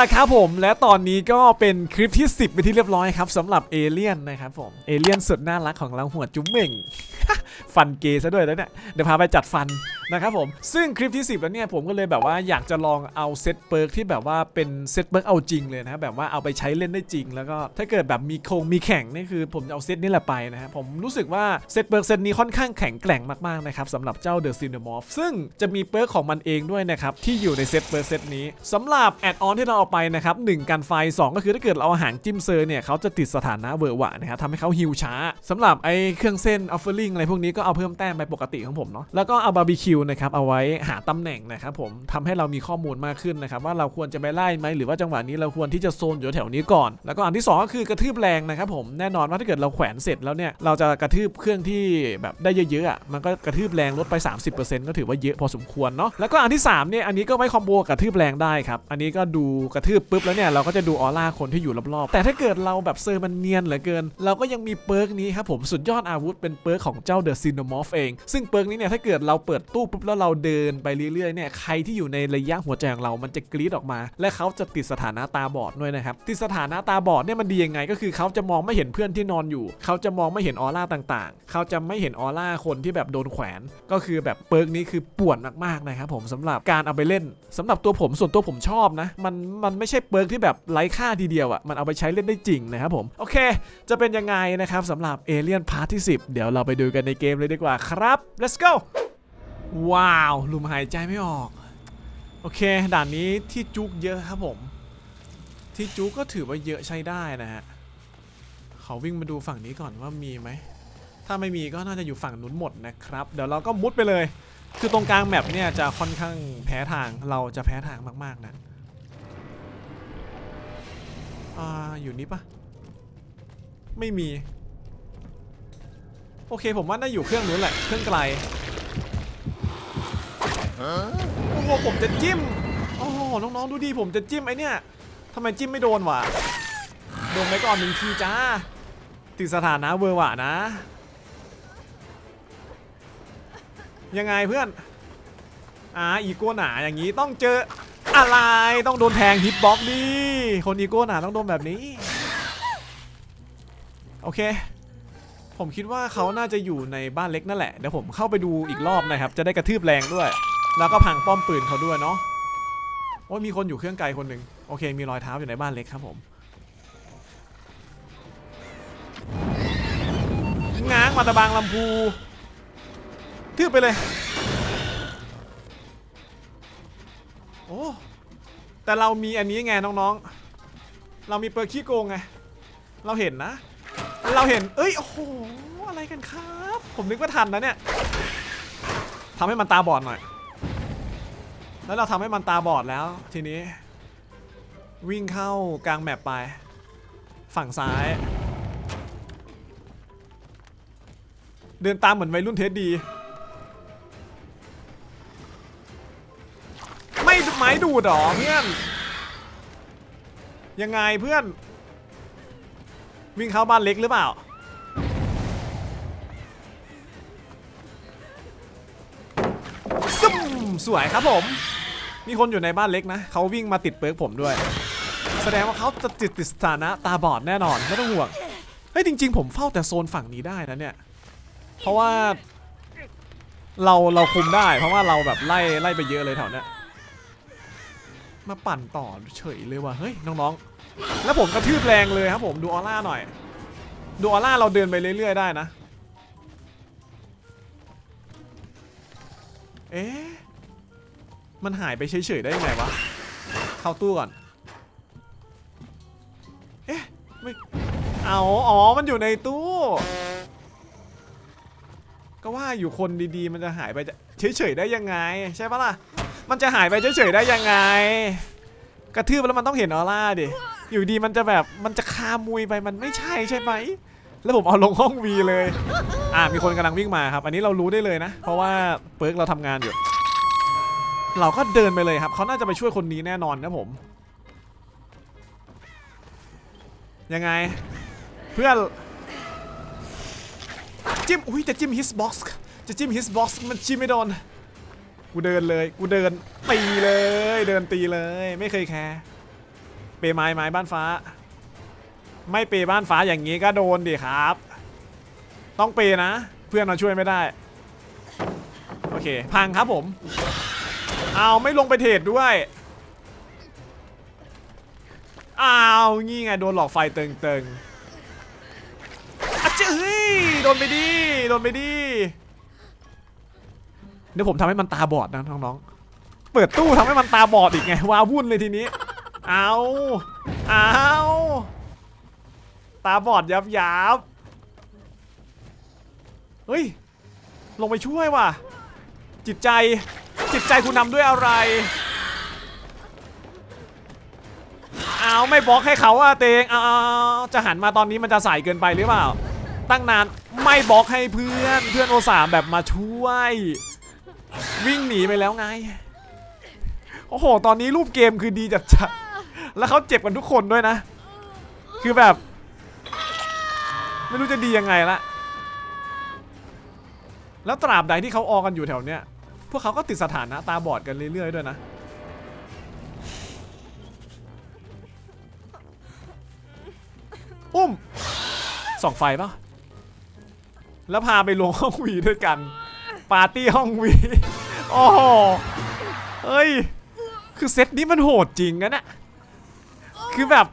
ละครับผม และตอนนี้ก็เป็นคลิปที่ 10 ไปที่เรียบร้อยครับสำหรับเอเลี่ยนนะครับผมเอเลี่ยนสุดน่ารักของเราหัวจุ๋มเหม่งฟันเกย์ซะด้วยแล้วเนี่ยเดี๋ยวพาไปจัดฟัน นะครับผมซึ่งคลิปที่ 10 แล้วเนี่ยผมก็เลยแบบว่าอยากจะลองเอาเซตเปิร์กที่แบบว่าเป็นเซตเปิร์กเอาจริงเลยนะแบบว่าเอาไปใช้เล่นได้จริง แล้วก็ถ้าเกิดแบบมีโครงมีแข่งนี่คือผมจะเอาเซตนี้แหละไปนะฮะผมรู้สึกว่าเซตเปิร์กเซตนี้ค่อนข้างแข็งแกร่งมากๆนะครับสำหรับเจ้าเดอะซินเดมอฟซึ่งจะมีเปิร์กของมันเองด้วยนะครับที่อยู่ในเซตเปิร์กเซตนี้สำหรับแอดออนที่เราเอาไปนะครับหนึ่งกันไฟสองก็คือถ้าเกิดเราเอาหางจิ้มเซอร์เนี่ยเขาจะติดสถานะเวอร์หวะนะครับทำให้เขาฮิวช้าสำหรับไอ้เครื่องเส้นอัฟเฟอร์ลิงอะไรพวกนี้ก็เอาเพิ่มแต้มไปปกติของผมเนาะแล้วก็เอาบาร์บีคิวนะครับเอาไว้หาตำแหน่งนะครับผมทำให้เรามีข้อมูลมากขึ้นนะครับว่าเราควรจะไปไล่ไหมหรือว่าจังหวะนี้เราควรที่จะโซนอยู่แถวนี้ก่อน แล้วก็อันที่สองก็คือกระทืบแรงนะครับผมแน่นอนว่าถ้าเกิดเราแขวนเสร็จแล้วเนี่ยเราจะกระทืบเครื่องที่แบบได้เยอะๆอะมันก็กระทืบแรงลดไป 30%ก็ถือว่าเยอะพอสมควรเนาะแล้วก็อันที่สามเนี่ยอันนี้ก็ไว้คอมโบกับกระทืบแรงได้ครับอันนี้ก็ดูกระทืบปุ๊บแล้วเนี่ยเราก็จะดูออร่าคนที่อยู่รอบๆแต่ถ้าเกิดเราแบบเซอร์มันเนียนเหลือเกิน เราก็ยังมีเปิร์กนี้ครับผมสุดยอดอาวุธเป็นเปิร์กของเจ้าเดอะซินโนมอฟเองซึ่งเปิร์กนี้เนี่ยถ้าเกิดเราเปิดตู้ปุ๊บแล้วเราเดินไปเรื่อยๆเนี่ยใครที่อยู่ในระยะหัวใจของเรามันจะกรีดออกมา และเขาจะติดสถานะตาบอดด้วยนะครับติดสถานะตาบอดเนี่ยมันดียังไงก็คือเขาจะมองไม่เห็นเพื่อนที่นอนอยู่ เขาจะมองไม่เห็นออร่าต่างๆ เขาจะไม่เห็นออร่าคนที่แบบโดนแขวน ก็คือแบบเปิร์กนี้คือป่วนมากๆนะครับผมสำหรับการเอาไปเล่นสำหรับตัวผมส่วนตัวผมชอบนะ มันมันไม่ใช่เปิร์กที่แบบไร้ค่าทีเดียวอะ่ะมันเอาไปใช้เล่นได้จริงนะครับผมโอเค จะเป็นยังไงนะครับสำหรับเอเลียนพาร์ทที่ 10 เดี๋ยวเราไปดูกันในเกมเลยดีกว่าครับ let's go ว้าวลมหายใจไม่ออก โอเค ด่านนี้ที่จุกเยอะครับผม ที่จุกก็ถือว่าเยอะใช้ได้นะฮะเขอวิ่งมาดูฝั่งนี้ก่อนว่ามีไหม ถ้าไม่มีก็น่าจะอยู่ฝั่งนู้นหมดนะครับ เดี๋ยวเราก็มุดไปเลย คือตรงกลางแมปเนี่ยจะค่อนข้างแพ้ทาง เราจะแพ้ทางมากๆนะอ่าอยู่นี่ปะไม่มี โอเคผมว่าน่าอยู่เครื่องนู้นแหละ เครื่องไกล โอ้โหผมจะจิ้มโอ้โหน้องๆดูดิผมจะจิ้มไอเนี่ยทำไมจิ้มไม่โดนวะโดนไปก่อนหนึ่งทีจ้าติดสถานะเวอร์วะนะ ยังไงเพื่อนอ่าอีโก้หนาอย่างนี้ต้องเจออะไรต้องโดนแทงฮิตบ็อกดิคนอีโก้หนาต้องโดนแบบนี้ โอเค ผมคิดว่าเขาน่าจะอยู่ในบ้านเล็กนั่นแหละเดี๋ยวผมเข้าไปดูอีกรอบนะครับ จะได้กระทืบแรงด้วย แล้วก็พังป้อมปืนเขาด้วยเนาะโอ้ยมีคนอยู่เครื่องไกลคนหนึ่งโอเค มีรอยเท้าอยู่ในบ้านเล็กครับผมง้างมาตะบางลำพูทืบไปเลย โอ้ แต่เรามีอันนี้ไงน้องๆ เรามีเปอร์ขี้โกงไง เราเห็นนะ เราเห็น เอ้ย โอ้โห อะไรกันครับ ผมนึกว่าทันนะเนี่ยทำให้มันตาบอดหน่อย แล้วเราทำให้มันตาบอดแล้วทีนี้ วิ่งเข้ากลางแมปไป ฝั่งซ้าย เดินตามเหมือนวัยรุ่นเทสดี ไม่ไม้ดูดหรอเพื่อน ยังไงเพื่อน วิ่งเข้าบ้านเล็กหรือเปล่า สวยครับผม มีคนอยู่ในบ้านเล็กนะเขาวิ่งมาติดเปิร์กผมด้วย แสดงว่าเขาจะติดติดสถานะตาบอดแน่นอนไม่ต้องห่วงเฮ้ยจริง ๆ ผมเฝ้าแต่โซนฝั่งนี้ได้นะเนี่ย เพราะว่า เราเราคุมได้ เพราะว่าเราแบบไล่ไล่ไปเยอะเลยแถวเนี้ยมาปั่นต่อเฉยเลยว่ะเฮ้ยน้องๆ แล้วผมกระทืบแรงเลยครับผมดูออร่าหน่อย ดูออร่าเราเดินไปเรื่อยๆได้นะ เอ๊ะ มันหายไปเฉยๆได้ยังไงวะ เข้าตู้ก่อน เอ๊ะไม่เอาอ๋อ มันอยู่ในตู้ ก็ว่าอยู่คนดีๆ มันจะหายไปเฉยๆได้ยังไง ใช่ปะล่ะ มันจะหายไปเฉยๆได้ยังไง กระทืบแล้วมันต้องเห็นออร่าดิ อยู่ดีมันจะแบบ มันจะคามุยไป มันไม่ใช่ใช่ไหม แล้วผมเอาลงห้องวีเลย อ่ามีคนกำลังวิ่งมาครับ อันนี้เรารู้ได้เลยนะ เพราะว่าเปิร์กเราทำงานอยู่ เราก็เดินไปเลยครับเขาน่าจะไปช่วยคนนี้แน่นอนนะผม ยังไง เพื่อนจิ้มอุ้ยจะจิ้มฮิสบ็อกซ์จะจิ้มฮิสบ็อกซ์มันจิ้มไม่โดนกูเดินเลยกูเดินตีเลย เดินตีเลยไม่เคยแคร์เปไม้ไม้บ้านฟ้า ไม่เปบ้านฟ้าอย่างนี้ก็โดนดิครับ ต้องเปนะ เพื่อนเราช่วยไม่ได้ โอเค พังครับผม เอาไม่ลงไปเทรดด้วยอ้าวงี้ไงโดนหลอกไฟเติงเติงๆอะเจ้ยโดนไปดิโดนไปดิเดี๋ยวผมทำให้มันตาบอดนะน้องๆ เปิดตู้ทำให้มันตาบอดอีกไงว้าวุ่นเลยทีนี้ เอาเอาตาบอดยับยับเฮ้ย ลงไปช่วยว่ะ จิตใจ จิตใจคุณนำด้วยอะไรเอาไม่บล็อกให้เขาอะเตงเอาจะหันมาตอนนี้มันจะสายเกินไปหรือเปล่า ตั้งนานไม่บล็อกให้เพื่อนเพื่อนโอสามแบบมาช่วย วิ่งหนีไปแล้วไง โอ้โห ตอนนี้รูปเกมคือดีจัดจัดแล้วเขาเจ็บกันทุกคนด้วยนะ คือแบบ ไม่รู้จะดียังไงละแล้วตราบใดที่เขาออกันอยู่แถวเนี้ย พวกเขาก็ติดสถานะตาบอดกันเรื่อยๆด้วยนะ อุ้มส่องไฟปะแล้วพาไปลงห้องวีด้วยกัน ปาร์ตี้ห้องวีโอ้โหเฮ้ย คือเซตนี้มันโหดจริงนะเนี่ยคือแบบ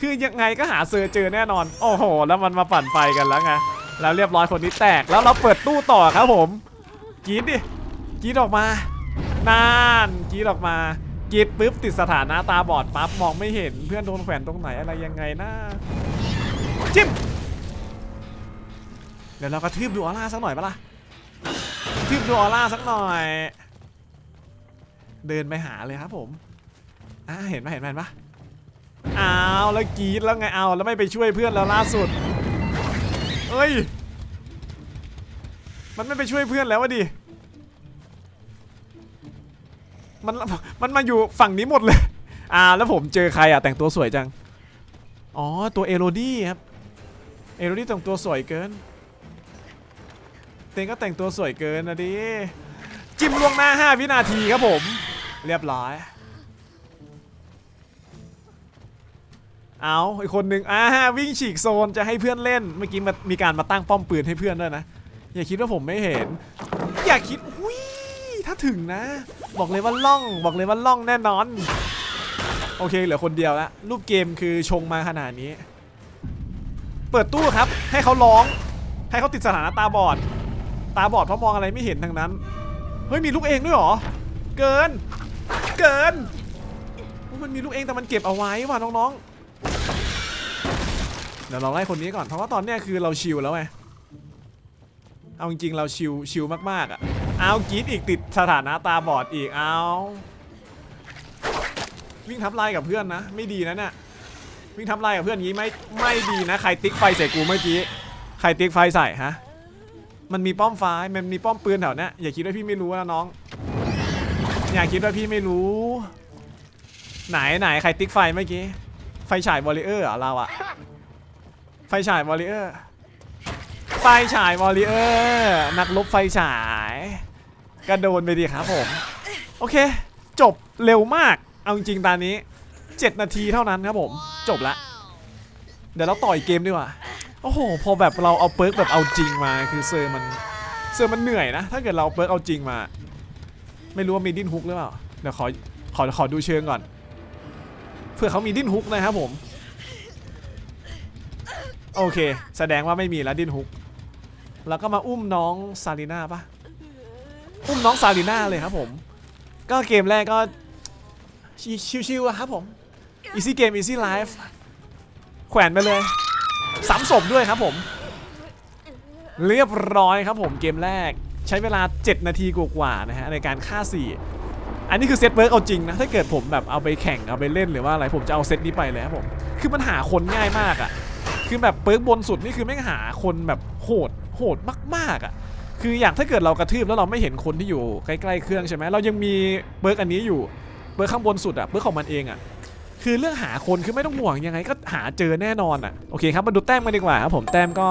คือยังไงก็หาเซอร์เจอแน่นอน โอ้โห แล้วมันมาปั่นไฟกันแล้วไง แล้วเรียบร้อยคนนี้แตก แล้วเราเปิดตู้ต่อครับผมกรีดดิ กรีดออกมานานกรีดออกมากรีดปุ๊บติดสถานะตาบอดปั๊บมองไม่เห็นเพื่อนโดนแขวนตรงไหนอะไรยังไงนะจิ้มเดี๋ยวเรากระทืบดูออร่าสักหน่อยปะล่ะกระทืบดูออร่าสักหน่อย เดินไปหาเลยครับผมอ่าเห็นปะเห็นปะเห็นปะอ้าวแล้วกรีดแล้วไงเอาแล้วไม่ไปช่วยเพื่อนแล้วล่าสุดเอ้ย มันไม่ไปช่วยเพื่อนแล้ววะดิ มันมันมาอยู่ฝั่งนี้หมดเลย อ่าแล้วผมเจอใครอะแต่งตัวสวยจัง อ๋อตัวเอโรดี้ครับ เอโรดี้แต่งตัวสวยเกิน เตงก็แต่งตัวสวยเกินนะดิ จิ้มล่วงหน้า 5 วินาทีครับผม เรียบร้อย เอาอีกคนหนึ่งอ่าวิ่งฉีกโซนจะให้เพื่อนเล่น เมื่อกี้มามีการมาตั้งป้อมปืนให้เพื่อนด้วยนะ อย่าคิดว่าผมไม่เห็น อย่าคิด อุ้ย ถึงนะ บอกเลยว่าล่อง บอกเลยว่าล่องแน่นอน โอเคเหลือคนเดียวล้วรูปเกมคือชงมาขนาดนี้ เปิดตู้ครับ ให้เขาร้อง ให้เขาติดสถานะตาบอด ตาบอดเพราะมองอะไรไม่เห็นทั้งนั้น เฮ้ยมีลูกเองด้วยหรอ เกิน เกิน มันมีลูกเองแต่มันเก็บเอาไว้ว่ะน้องๆ เดี๋ยวเราไล่คนนี้ก่อน เพราะว่าตอนเนี้ยคือเราชิลแล้วไง เอาจริงๆเราชิลชิลมากๆอะ เอากรีดอีกติดสถานะตาบอดอีกเอาวิ่งทับไล่กับเพื่อนนะ ไม่ดีนะเนี่ยวิ่งทับไล่กับเพื่อนงนี้ไม่ไม่ดีนะ ใครติ๊กไฟใส่กูเมื่อกี้ใครติ๊กไฟใส่ฮะมันมีป้อมฟ้ามันมีป้อมปืนแถวเนี้ยอย่าคิดว่าพี่ไม่รู้นะน้อง อย่าคิดว่าพี่ไม่รู้ ไหนไหนใครติ๊กไฟเมื่อกี้ไฟฉายวอลเลเยอร์เรอเราอะไฟฉายวอลเลเยอร์ไฟฉายวอลเลเยอร์นักลบไฟฉาย กระโดนไปดีครับผม โอเค จบเร็วมาก เอาจริงๆตอนนี้ 7 นาทีเท่านั้นครับผม จบละ เดี๋ยวเราต่อยเกมดีกว่า โอ้โห พอแบบเราเอาเปิร์กแบบเอาจริงมา คือเซอร์มัน เซอร์มันเหนื่อยนะ ถ้าเกิดเราเอาเปิร์กเอาจริงมา ไม่รู้ว่ามีดิ้นฮุกหรือเปล่า เดี๋ยวขอ ขอ ขอดูเชิงก่อน เพื่อเขามีดิ้นฮุกนะครับผม โอเค แสดงว่าไม่มีแล้วดิ้นฮุก แล้วก็มาอุ้มน้องซาลีน่าปะ อุ้มน้องซาลีน่าเลยครับผม ก็เกมแรกก็ชิวๆครับผม easy game easy life แขวนไปเลยสามศพด้วยครับผม เรียบร้อยครับผมเกมแรกใช้เวลา 7 นาทีกว่าๆนะฮะในการฆ่า 4 อันนี้คือเซตเวิร์กเอาจริงนะ ถ้าเกิดผมแบบเอาไปแข่งเอาไปเล่นหรือว่าอะไรผมจะเอาเซตนี้ไปเลยครับผม คือมันหาคนง่ายมากอะ่ะ คือแบบเปิร์กบนสุดนี่คือแม่งหาคนแบบโหดโหดมากๆอะ่ะ คืออย่างถ้าเกิดเรากระทืบแล้วเราไม่เห็นคนที่อยู่ใกล้ๆเครื่องใช่ไหมเรายังมีเปิร์กอันนี้อยู่เปิร์กข้างบนสุดอะเปิร์กของมันเองอะคือเรื่องหาคนคือไม่ต้องห่วงยังไงก็หาเจอแน่นอนอะโอเคครับมาดูแต้มกันดีกว่าครับผมแต้มก็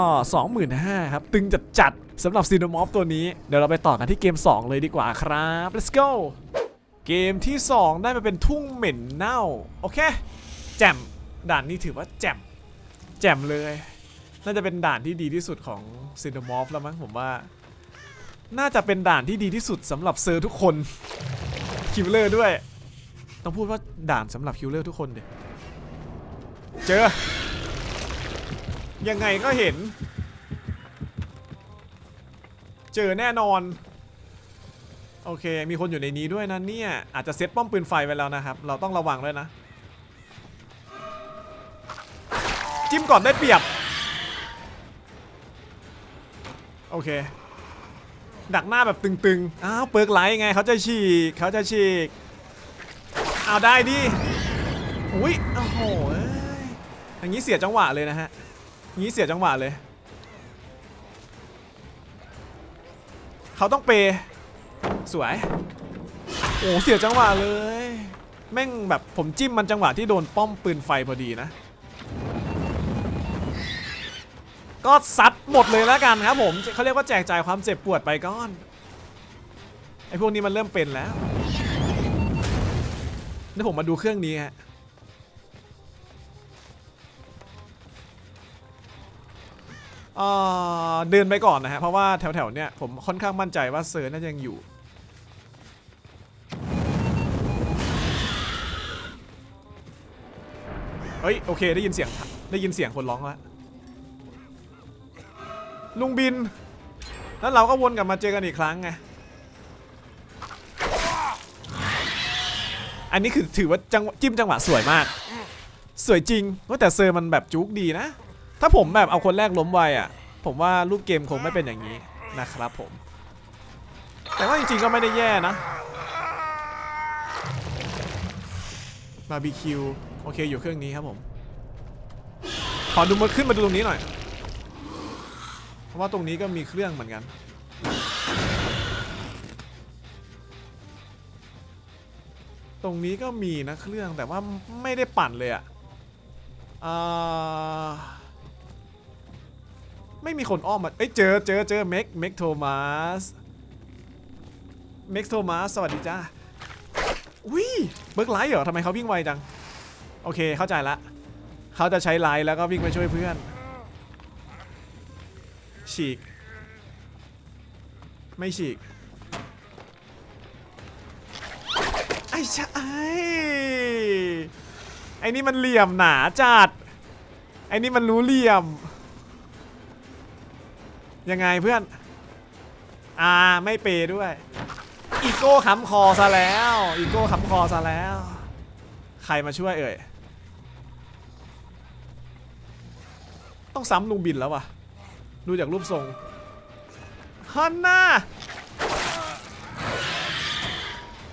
25,000ครับตึงจัดจัดสำหรับซีโนมอฟตัวนี้เดี๋ยวเราไปต่อกันที่เกม 2 เลยดีกว่าครับ let's go เกมที่ 2 ได้มาเป็นทุ่งเหม็นเน่าโอเคแจ่มด่านนี้ถือว่าแจ่มแจ่มเลย น่าจะเป็นด่านที่ดีที่สุดของซินเดมอฟแล้วมั้งผมว่า น่าจะเป็นด่านที่ดีที่สุดสำหรับเซอร์ทุกคนคิวเลอร์ด้วย ต้องพูดว่าด่านสำหรับคิวเลอร์ทุกคนเดยเจอ ยังไงก็เห็น เจอแน่นอน โอเค มีคนอยู่ในนี้ด้วยนะเนี่ย อาจจะเซตป้อมปืนไฟไว้แล้วนะครับ เราต้องระวังด้วยนะ จิ้มก่อนได้เปรียบ โอเค ดักหน้าแบบตึงๆ อ้าวเปิร์กไลท์ไงเขาจะฉีกเขาจะฉีกเอาได้ดิ อุ้ยโอ้โหอย่างนี้เสียจังหวะเลยนะฮะอย่างนี้เสียจังหวะเลย เขาต้องเปย์สวย โอ้เสียจังหวะเลย แม่งแบบผมจิ้มมันจังหวะที่โดนป้อมปืนไฟพอดีนะ ก็ซัดหมดเลยแล้วกันครับผมเขาเรียกว่าแจกจ่ายความเจ็บปวดไปก้อนไอ้พวกนี้มันเริ่มเป็นแล้วเดี๋ยวผมมาดูเครื่องนี้ฮะเอ่อเดินไปก่อนนะฮะเพราะว่าแถวๆเนี้ยผมค่อนข้างมั่นใจว่าเซอร์น่าจะยังอยู่เฮ้ยโอเคได้ยินเสียงได้ยินเสียงคนร้องแล้ว ลุงบิน แล้วเราก็วนกลับมาเจอกันอีกครั้งไง อันนี้คือถือว่าจังจิ้มจังหวะสวยมาก สวยจริงว่าแต่เซอร์มันแบบจุกดีนะ ถ้าผมแบบเอาคนแรกล้มไวอะ ผมว่ารูปเกมคงไม่เป็นอย่างนี้นะครับผม แต่ว่าจริงๆก็ไม่ได้แย่นะบาร์บีคิวโอเคอยู่เครื่องนี้ครับผม ขอดูมาขึ้นมาดูตรงนี้หน่อย ราะว่าตรงนี้ก็มีเครื่องเหมือนกัน ตรงนี้ก็มีนะเครื่องแต่ว่าไม่ได้ปั่นเลยอะอ่าไม่มีคนอ้อมมาเอ้ยเจอเจอเจอเม็กเม็กโทมัสเม็กโทมัสสวัสดีจ้าอุ้ยเบิร์กไลท์เหรอทำไมเขาวิ่งไวจัง โอเคเข้าใจละ เขาจะใช้ไลท์แล้วก็วิ่งไปช่วยเพื่อน ฉีก ไม่ฉีก ไอ้ชะไอ้ไอ้นี่มันเหลี่ยมหนาจัด ไอ้นี่มันรู้เหลี่ยม ยังไงเพื่อน อ่า ไม่เปย์ด้วย อีโก้ค้ำคอซะแล้ว อีโก้ค้ำคอซะแล้ว ใครมาช่วยเอ่ย ต้องซ้ำลุงบินแล้ววะ ดูจากรูปทรงฮันน่า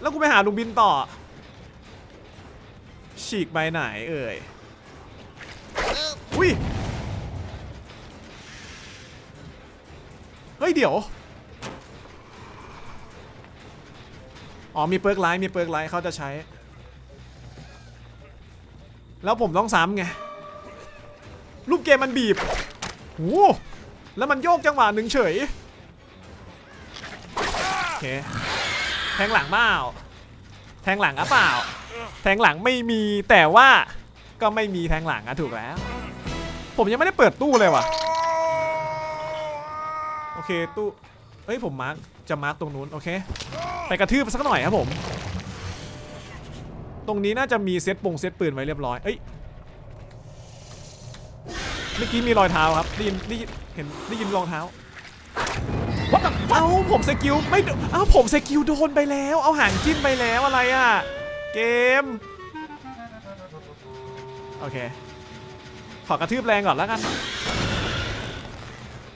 แล้วกูไปหาลุงบินต่อ ฉีกไปไหนเอ่ย อุ้ย เฮ้ย เดี๋ยว อ๋อมีเปิร์กไลท์มีเปิร์กไลท์เขาจะใช้ แล้วผมต้องซ้ำไง รูปเกมมันบีบโอ้ แล้วมันโยกจังหวะหนึ่งเฉยโอเคแทงหลังเปล่าแทงหลังอะเปล่า แทงหลังไม่มีแต่ว่าก็ไม่มีแทงหลังอะถูกแล้ว ผมยังไม่ได้เปิดตู้เลยว่ะโอเคตู้เอ้ยผมมาร์กจะมาร์กตรงนู้นโอเคไปกระทืบสักหน่อยครับผม ตรงนี้น่าจะมีเซตปงเซตปืนไว้เรียบร้อยเอ้ย เมื่อกี้มีรอยเท้าครับได้ยินได้ยินเห็นได้ยินรองเท้าเอ้าผมสกิลไม่โดเอ้าผมสกิลโดนไปแล้ว เอาหางจิ้มไปแล้วอะไรอะ เกม โอเค ขอกระทืบแรงก่อนแล้วกัน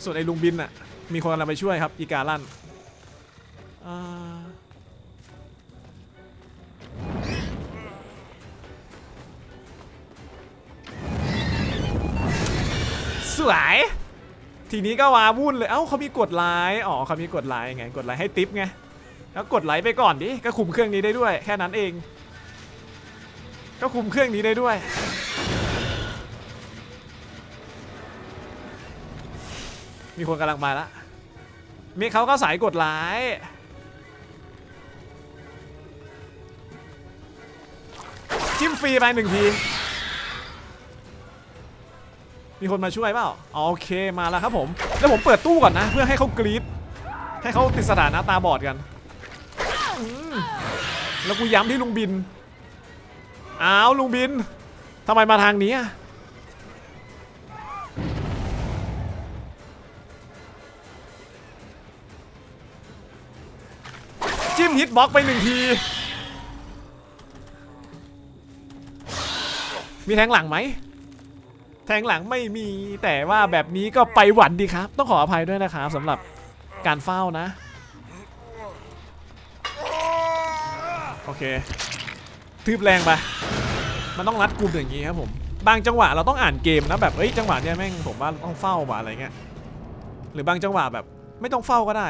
ส่วนไอ้ลุงบินน่ะ มีคนกำลังไปช่วยครับ อีกาลั่นอ่า สวย ทีนี้ก็วาวุ่นเลย เอ้าเขามีกดไลค์อ๋อเขามีกดไลค์ไง กดไลค์ให้ทิปไง แล้วกดไลค์ไปก่อนดิ ก็คุมเครื่องนี้ได้ด้วย แค่นั้นเอง ก็คุมเครื่องนี้ได้ด้วย มีคนกำลังมาล้วมีเขาก็สายกดไลค์จิ้มฟรีไปหนึ่งที มีคนมาช่วยเปล่าโอเคมาแล้วครับผม แล้วผมเปิดตู้ก่อนนะ เพื่อให้เขากรี๊ดให้เขาติดสถานะตาบอดกันแล้วกูย้ำที่ลุงบิน อ้าวลุงบินทำไมมาทางนี้อะจิ้มฮิตบ็อกไปหนึ่งที มีแทงหลังไหม แทงหลังไม่มีแต่ว่าแบบนี้ก็ไปหวันดีครับ ต้องขออภัยด้วยนะครับสำหรับการเฝ้านะ โอเคทืบแรงไปมันต้องรัดกลุ่มอย่างนี้ครับผมบางจังหวะเราต้องอ่านเกมนะแบบเอ้ยจังหวะเนี้ยแม่งผมว่าต้องเฝ้าว่ะอะไรเงี้ยหรือบางจังหวะแบบ ไม่ต้องเฝ้าก็ได้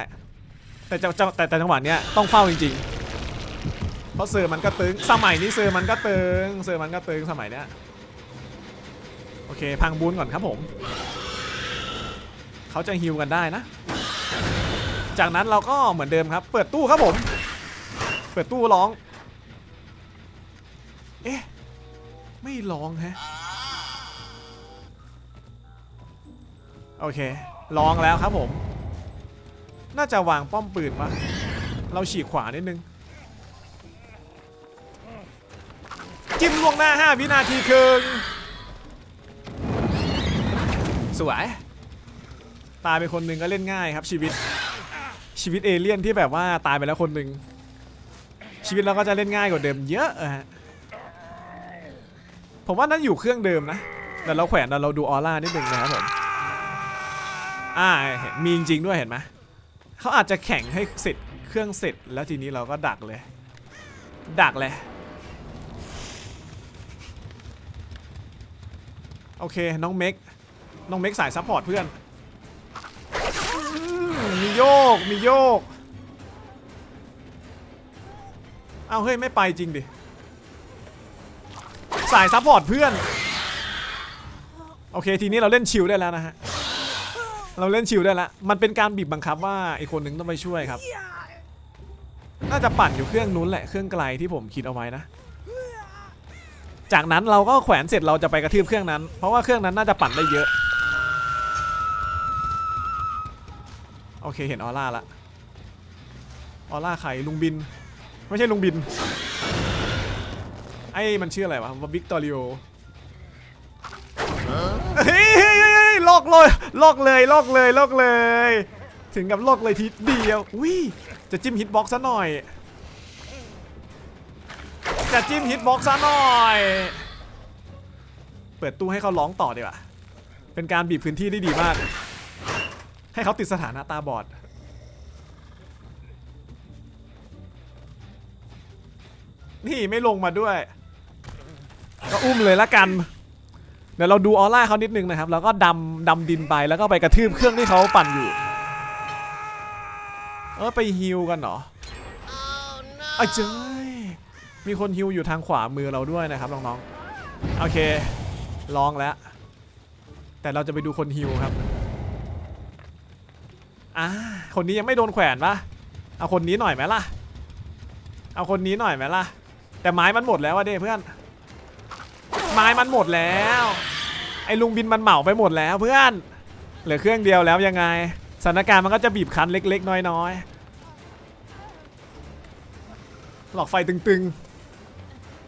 แต่จังแต่แต่จังหวะเนี้ยต้องเฝ้าจริงๆเพราะเซอร์มันก็ตึงสมัยนี้เซอร์มันก็ตึงเซอร์มันก็ตึงสมัยเนี้ย โอเค พังบูนก่อนครับผม เขาจะฮิวกันได้นะ จากนั้นเราก็เหมือนเดิมครับ เปิดตู้ครับผม เปิดตู้ร้อง เอ๊ะ ไม่ร้องฮะ โอเค ร้องแล้วครับผม น่าจะวางป้อมปืนวะเราฉีกขวานิดนึงจิ้มล่วงหน้า 5 วินาทีครึ่ง สวย ตายไปคนหนึ่งก็เล่นง่ายครับชีวิตชีวิตเอเลี่ยนที่แบบว่าตายไปแล้วคนหนึ่งชีวิตเราก็จะเล่นง่ายกว่าเดิมเยอะฮะผมว่านั่นอยู่เครื่องเดิมนะแต่เราแขวนเราดูออร่านิดหนึ่งนะครับผมอ่ามีจริงด้วยเห็นไหมเขาอาจจะแข่งให้เสร็จเครื่องเสร็จแล้วทีนี้เราก็ดักเลย ดักเลยโอเคน้องเม็ก น้องเม็กสายซัพพอร์ตเพื่อนมีโยกมีโยก เอาเฮ้ยไม่ไปจริงดิ สายซัพพอร์ตเพื่อน โอเคทีนี้เราเล่นชิลได้แล้วนะฮะ เราเล่นชิลได้แล้ว มันเป็นการบีบบังคับว่าไอีกคนหนึ่งต้องไปช่วยครับ น่าจะปั่นอยู่เครื่องนู้นแหละเครื่องไกลที่ผมคิดเอาไว้นะ จากนั้นเราก็แขวนเสร็จเราจะไปกระทืบเครื่องนั้น เพราะว่าเครื่องนั้นน่าจะปั่นได้เยอะ โอเคเห็นออร่าละออร่าใครลุงบิน ไม่ใช่ลุงบิน ไอ้มันชื่ออะไรวะว่าวิกตอริโอเฮ้ยเฮ้ยเฮ้ยเฮ้ยลอกเลยลอกเลยลอกเลยลอกเลย ถึงกับลอกเลยทีเดียววิจะจิ้มฮิตบ็อกซ์ซะหน่อย จะจิ้มฮิตบ็อกซ์ซะหน่อย เปิดตู้ให้เขาร้องต่อดีกว่าเป็นการบีบพื้นที่ได้ดีมาก ให้เขาติดสถานะตาบอด นี่ไม่ลงมาด้วย ก็อุ้มเลยละกัน เดี๋ยวเราดูออร่าเขานิดนึงนะครับ แล้วก็ดำดำดินไปแล้วก็ไปกระทืบเครื่องที่เขาปั่นอยู่ เออไปฮิวกันเหรอไอ้เจ้ยมีคนฮิวอยู่ทางขวามือเราด้วยนะครับน้องๆ โอเค ลองแล้ว แต่เราจะไปดูคนฮิวครับ อ่าคนนี้ยังไม่โดนแขวนปะเอาคนนี้หน่อยไหมล่ะ เอาคนนี้หน่อยไหมล่ะ แต่ไม้มันหมดแล้วอะเด้เพื่อน ไม้มันหมดแล้ว ไอ้ลุงบินมันเหมาไปหมดแล้วเพื่อน เหลือเครื่องเดียวแล้วยังไง สถานการณ์มันก็จะบีบคั้นเล็ก ๆ น้อยๆ หลอกไฟตึง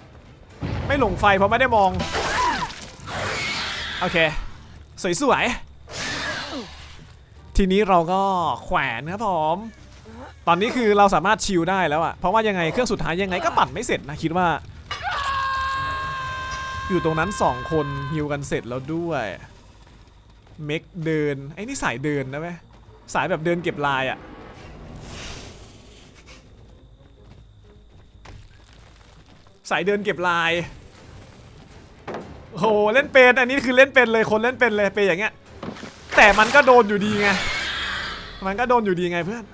ๆ ไม่หลงไฟเพราะไม่ได้มอง โอเค สวยๆ ทีนี้เราก็แขวนครับผมตอนนี้คือเราสามารถชิลได้แล้วอะเพราะว่ายังไงเครื่องสุดท้ายยังไงก็ปั่นไม่เสร็จนะคิดว่า อยู่ตรงนั้น 2 คนฮิวกันเสร็จแล้วด้วยเม็กเดินไอ้นี่สายเดินนะเว้ยสายแบบเดินเก็บลายอะสายเดินเก็บลายโอ้โหเล่นเป็นอันนี้คือเล่นเป็นเลยคนเล่นเป็นเลยเป็นอย่างเงี้ย แต่มันก็โดนอยู่ดีไง มันก็โดนอยู่ดีไงเพื่อน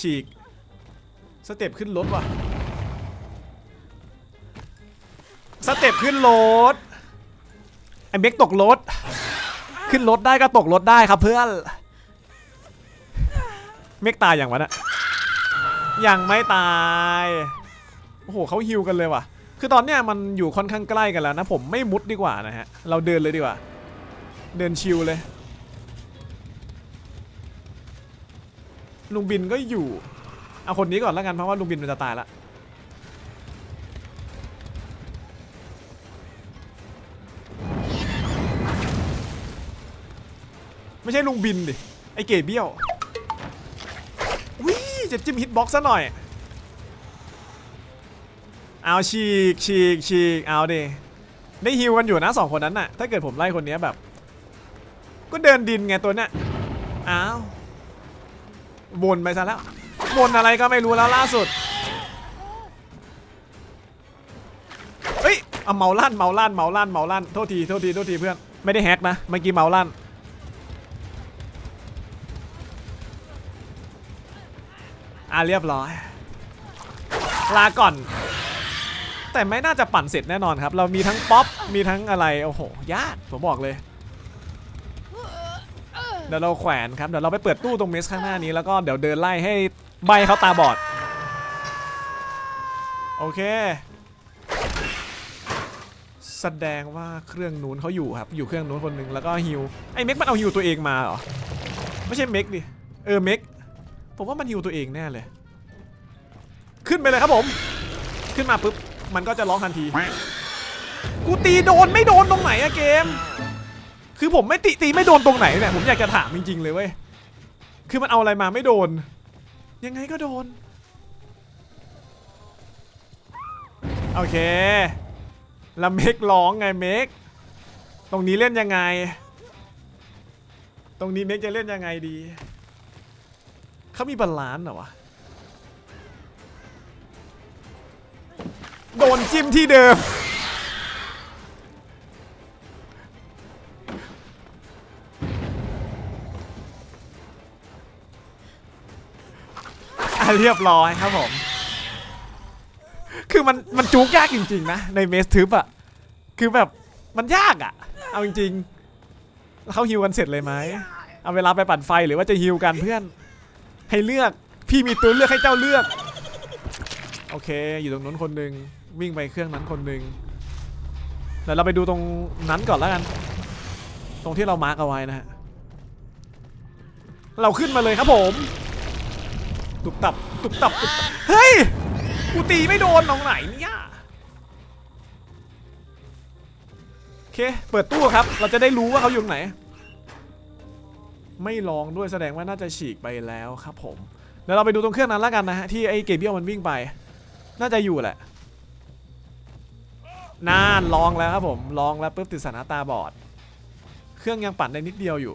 ฉีก สเต็ปขึ้นรถว่ะ สเต็ปขึ้นรถ ไอเบกตกรถ ขึ้นรถได้ก็ตกรถได้ครับเพื่อน เมกตายอย่างวะน่ะยังไม่ตาย โอ้โหเขาฮิวกันเลยว่ะ คือตอนเนี้ยมันอยู่ค่อนข้างใกล้กันแล้วนะผมไม่มุดดีกว่านะฮะ เราเดินเลยดีกว่า เดินชิวเลย ลุงบินก็อยู่ เอาคนนี้ก่อนแล้วกันเพราะว่าลุงบินมันจะตายละไม่ใช่ลุงบินดิ ไอเก๋เบี้ยววิจะจิ้มฮิตบ็อกซ์ซะหน่อย เอาฉีกฉีกฉีกเอาดิได้ฮิวกันอยู่นะสองคนนั้นน่ะ ถ้าเกิดผมไล่คนนี้แบบ ก็เดินดินไงตัวเนี้ยอ้าววนไปซะแล้ววนอะไรก็ไม่รู้แล้วล่าสุดเฮ้ยเอาเมาลั่นเมาลั่นเมาลั่นเมาลั่นโทษทีโทษทีโทษทีเพื่อนไม่ได้แฮกนะเมื่อกี้เมาลั่นอะเรียบร้อย ลาก่อน แต่ไม่น่าจะปั่นเสร็จแน่นอนครับ เรามีทั้งป๊อป มีทั้งอะไร โอ้โห ยาก ผมบอกเลย เดี๋ยวเราแขวนครับ เดี๋ยวเราไปเปิดตู้ตรงเมสข้างหน้านี้ แล้วก็เดี๋ยวเดินไล่ให้ใบเขาตาบอด โอเค แสดงว่าเครื่องนู้นเขาอยู่ครับ อยู่เครื่องนู้นคนหนึ่งแล้วก็ฮิว ไอ้เม็กมันเอาฮิวตัวเองมาเหรอ ไม่ใช่เม็กดิ เออเม็ก ผมว่ามันฮิวตัวเองแน่เลย ขึ้นไปเลยครับผม ขึ้นมาปุ๊บ มันก็จะร้องทันที กูตีโดนไม่โดนตรงไหนอะเกม คือผมไม่ตีตีไม่โดนตรงไหนเนี่ยผมอยากจะถามจริงๆเลยเว้ย คือมันเอาอะไรมาไม่โดน ยังไงก็โดน โอเค แล้วเมกร้องไงเมก ตรงนี้เล่นยังไง ตรงนี้เมกจะเล่นยังไงดี เขามีบาลานซ์เหรอวะ โดนจิ้มที่เดิม อะเรียบร้อยครับผม คือมันมันจูกยากจริง ๆ นะ ในเมสทึบอะคือแบบมันยากอะเอาจริงๆเขาฮิวกันเสร็จเลยไหม เอาเวลาไปปั่นไฟหรือว่าจะฮิวกันเพื่อน ให้เลือก พี่มีตัวเลือกให้เจ้าเลือก โอเค อยู่ตรงนั้นคนหนึ่ง วิ่งไปเครื่องนั้นคนหนึ่งเดี๋ยวเราไปดูตรงนั้นก่อนแล้วกัน ตรงที่เรามาร์กเอาไว้นะฮะ เราขึ้นมาเลยครับผม ตุบตับ ตุบตับตุบตับเฮ้ย กูตีไม่โดนตรงไหนเนี่ย โอเค เปิดตู้ครับ เราจะได้รู้ว่าเขาอยู่ไหน ไม่ลองด้วยแสดงว่าน่าจะฉีกไปแล้วครับผม เดี๋ยวเราไปดูตรงเครื่องนั้นแล้วกันนะฮะที่ไอ้เกเบียลมันวิ่งไป น่าจะอยู่แหละ นานลองแล้วครับผมลองแล้วปุ๊บติดสถานตาบอด เครื่องยังปั่นได้นิดเดียวอยู่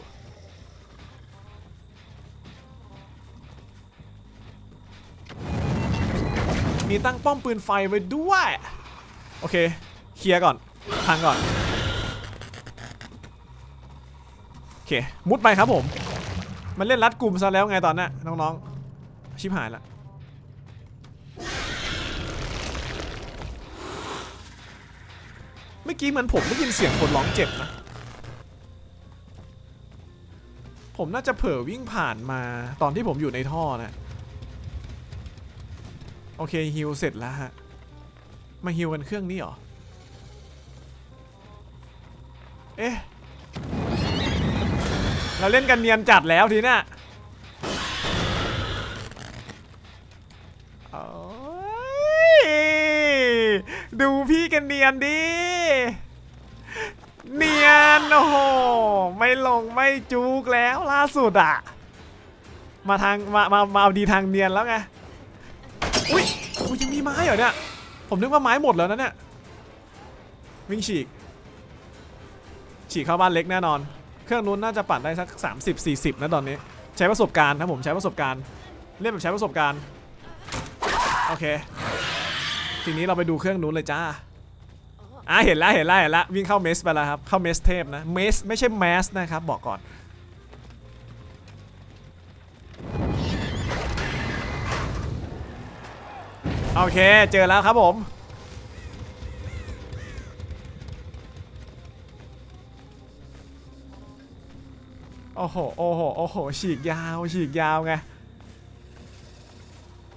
มีตั้งป้อมปืนไฟไว้ด้วย โอเค เคลียร์ก่อนพังก่อน โอเค มุดไปครับผม มันเล่นรัดกลุ่มซะแล้วไงตอนนี้น้องๆ ชิบหายละ มื่อกี้เหมือนผมได้ยินเสียงคนร้องเจ็บนะ ผมน่าจะเผลอวิ่งผ่านมาตอนที่ผมอยู่ในท่อนะ โอเคฮิวเสร็จแล้วฮะ มาฮิวกันเครื่องนี้หรอ เอ๊ะ เราเล่นกันเนียนจัดแล้วทีนี้อ้ย ดูพี่กันเนียนดิเนียนโอ้โหไม่ลงไม่จุกแล้วล่าสุดอะมาทางมามามาเอาดีทางเนียนแล้วไงอุ้ยอุ้ยยังมีไม้เหรอเนี่ยผมนึกว่าไม้หมดแล้วนะเนี่ยวิ่งฉีก ฉีกเข้าบ้านเล็กแน่นอน เครื่องนู้นน่าจะปั่นได้สัก 30 40 นะตอนนี้ ใช้ประสบการณ์นะผมใช้ประสบการณ์ เล่นแบบใช้ประสบการณ์ โอเค ทีนี้เราไปดูเครื่องนู้นเลยจ้าอะเห็นแล้วเห็นแล้วเห็นแล้ววิ่งเข้าเมสไปแล้วครับเข้าเมสเทพนะเมสไม่ใช่แมสนะครับบอกก่อนโอเคเจอแล้วครับผม โอ้โหโอ้โหโอ้โหฉีกยาวฉีกยาวไง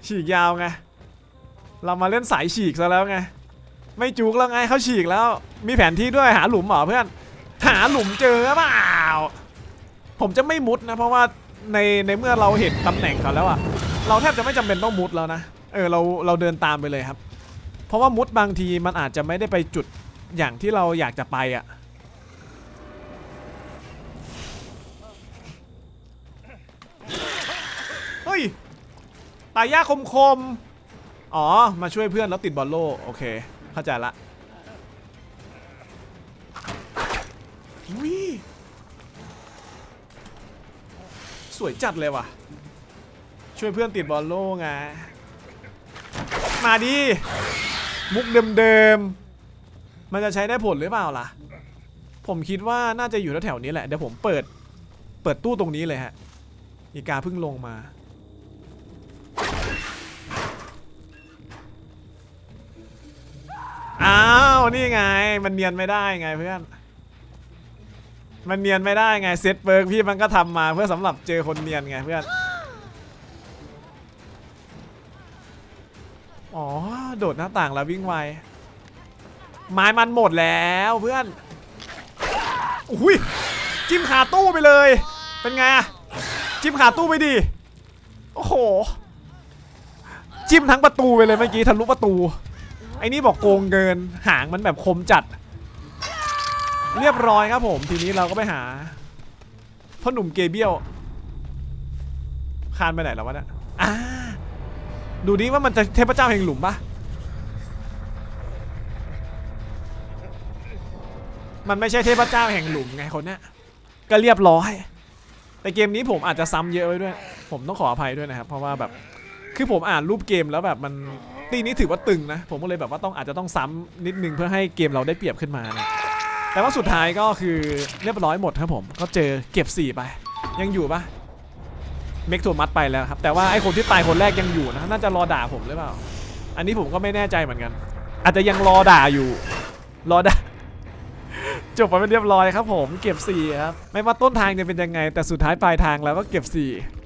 ฉีกยาวไง เรามาเล่นสายฉีกซะแล้วไง ไม่จุกแล้วไงเขาฉีกแล้ว มีแผนที่ด้วยหาหลุมเหรอเพื่อน หาหลุมเจอเปล่า ผมจะไม่มุดนะ เพราะว่าในในเมื่อเราเห็นตำแหน่งเขาแล้วอะเราแทบจะไม่จำเป็นต้องมุดแล้วนะ เออเราเราเดินตามไปเลยครับ เพราะว่ามุดบางทีมันอาจจะไม่ได้ไปจุดอย่างที่เราอยากจะไปอะเฮ้ยตายยากคมคม อ๋อ มาช่วยเพื่อนแล้วติดบอลโล่โอเค เข้าใจละวิสวยจัดเลยว่ะ ช่วยเพื่อนติดบอลโล่ไง มาดิ มุกเดิมๆ มันจะใช้ได้ผลหรือเปล่าล่ะ ผมคิดว่าน่าจะอยู่แถวๆนี้แหละ เดี๋ยวผมเปิด เปิดตู้ตรงนี้เลยฮะ อีกาเพิ่งลงมา อ้าว นี่ไง มันเนียนไม่ได้ไงเพื่อน มันเนียนไม่ได้ไงเซตเบิร์กพี่มันก็ทำมาเพื่อสำหรับเจอคนเนียนไงเพื่อน อ๋อ โดดหน้าต่างแล้ววิ่งไว ไม้มันหมดแล้วเพื่อน อุ้ย จิ้มขาตู้ไปเลย เป็นไงอะจิ้มขาตู้ไปดิโอ้โห จิ้มทั้งประตูไปเลยเมื่อกี้ทะลุประตู ไอ้นี่บอกโกงเกินหางมันแบบคมจัด เรียบร้อยครับผม ทีนี้เราก็ไปหาพ่อหนุ่มเกเบียวคานไปไหนแล้ววะเนี่ยอ่าดูดิว่ามันจะเทพเจ้าแห่งหลุมปะมันไม่ใช่เทพเจ้าแห่งหลุมไงคนเนี้ยก็เรียบร้อยแต่เกมนี้ผมอาจจะซ้ำเยอะไว้ด้วย ผมต้องขออภัยด้วยนะครับ เพราะว่าแบบ คือผมอ่านรูปเกมแล้วแบบมัน ตีนี้ถือว่าตึงนะ ผมก็เลยแบบว่าต้องอาจจะต้องซ้ำนิดนึงเพื่อให้เกมเราได้เปรียบขึ้นมานะแต่ว่าสุดท้ายก็คือเรียบร้อยหมดครับผม ก็เจอเก็บ 4 ไป ยังอยู่ปะเมกโทมัสไปแล้วครับ แต่ว่าไอ้คนที่ตายคนแรกยังอยู่นะ น่าจะรอด่าผมหรือเปล่า อันนี้ผมก็ไม่แน่ใจเหมือนกัน อาจจะยังรอด่าอยู่ รอด่าจบไปเป็นเรียบร้อยครับผม เก็บ4ครับ ไม่ว่าต้นทางจะเป็นยังไง แต่สุดท้ายปลายทางแล้วก็เก็บ4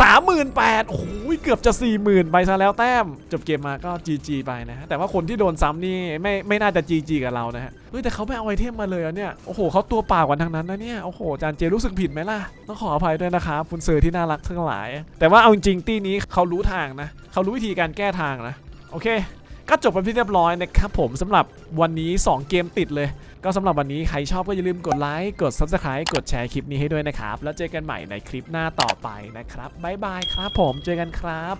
สามหมื่นแปดโอ้โหเกือบจะสี่หมื่นไปซะแล้วแต้ม จบเกมมาก็ GG ไปนะฮะ แต่ว่าคนที่โดนซ้ำนี่ไม่ไม่น่าจะ GG กับเรานะฮะ เฮ้ย แต่เขาไม่เอาไอเทมมาเลยอะเนี่ย โอ้โหเขาตัวเปล่ากันทั้งนั้นนะเนี่ย โอ้โห จานเจรู้สึกผิดไหมล่ะ ต้องขออภัยด้วยนะครับคุณเซอร์ที่น่ารักทั้งหลาย แต่ว่าเอาจริงตี้นี้เขารู้ทางนะ เขารู้วิธีการแก้ทางนะ โอเค ก็จบไปที่เรียบร้อยนะครับผมสำหรับวันนี้ 2 เกมติดเลย ก็สำหรับวันนี้ใครชอบก็อย่าลืมกดไลค์กด Subscribe กดแชร์คลิปนี้ให้ด้วยนะครับ แล้วเจอกันใหม่ในคลิปหน้าต่อไปนะครับบ๊ายบายครับผมเจอกันครับ